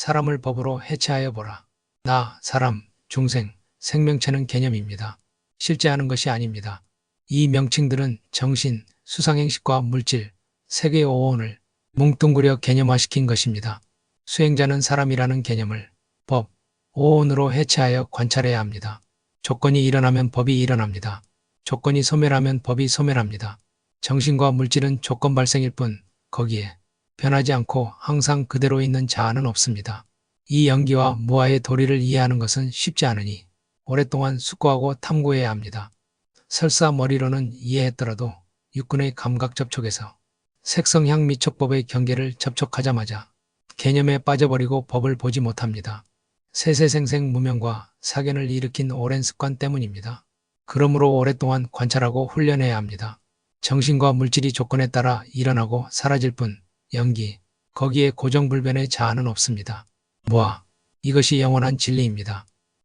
사람을 법으로 해체하여 보라. 나, 사람, 중생, 생명체는 개념입니다. 실제 하는 것이 아닙니다. 이 명칭들은 정신, 수상행식과 물질, 세계의 오온을 뭉뚱그려 개념화시킨 것입니다. 수행자는 사람이라는 개념을 법, 오온으로 해체하여 관찰해야 합니다. 조건이 일어나면 법이 일어납니다. 조건이 소멸하면 법이 소멸합니다. 정신과 물질은 조건 발생일 뿐 거기에 변하지 않고 항상 그대로 있는 자아는 없습니다. 이 연기와 무아의 도리를 이해하는 것은 쉽지 않으니 오랫동안 숙고하고 탐구해야 합니다. 설사 머리로는 이해했더라도 육군의 감각 접촉에서 색성향 미촉법의 경계를 접촉하자마자 개념에 빠져버리고 법을 보지 못합니다. 세세생생 무명과 사견을 일으킨 오랜 습관 때문입니다. 그러므로 오랫동안 관찰하고 훈련해야 합니다. 정신과 물질이 조건에 따라 일어나고 사라질 뿐 연기, 거기에 고정불변의 자아는 없습니다. 무아, 이것이 영원한 진리입니다.